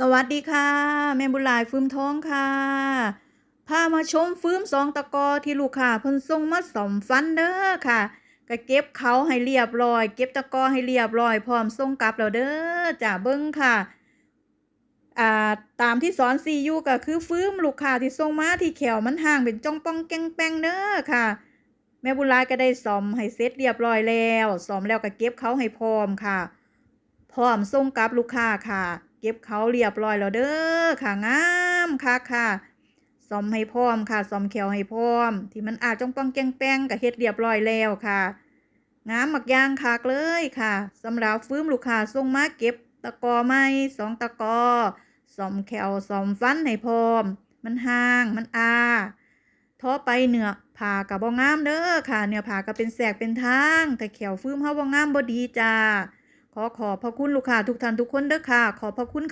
สวัสดีค่ะ แม่บุหลายฟื้มท้องค่ะพามาชมฟื้มสองตะกอที่ลูกค้าเพิ่นส่งมาสมฟันเด้อค่ะก็เก็บเขาให้เรียบร้อย เก็บตะกอให้เรียบร้อย พร้อมส่งกลับแล้วเด้อจ้าเบิ่งค่ะอ่าตามที่สอน CU ก็คือฟื้มลูกค้าที่ส่งมาที่แขวมันห่างเป็นจ้องป้องแกงแป้งเด้อค่ะ แม่บุหลายก็ได้ซ่อมให้เสร็จเรียบร้อยแล้วซ่อมแล้วก็เก็บเขาให้พร้อมค่ะ พร้อมส่งกลับลูกค้าค่ะ เก็บเขาเรียบร้อยแล้วเด้อค่ะงามค่ะค่ะซ่อมให้พร้อมค่ะซ่อมแขวให้พร้อม ที่มันอาจจ้องป้องแก้งแป้งก็เฮ็ดเรียบร้อยแล้วค่ะงามมักย่างคักเลยค่ะสำหรับฟื้มลูกค้าส่งมาเก็บตะกอใหม่สองตะกอซ่อมแขวซ่อมฟันให้พร้อม มันห่างมันอาท้อไปเนื้อผ่ากับบ่งามเด้อค่ะ เนื้อผ่าก็เป็นแสกเป็นทาง แต่แขวฟื้มเฮาบ่งามบ่ดีจ้า ขอขอบพระคุณลูกค้าทุกท่านทุกคนเด้อค่ะ ขอบพระคุณ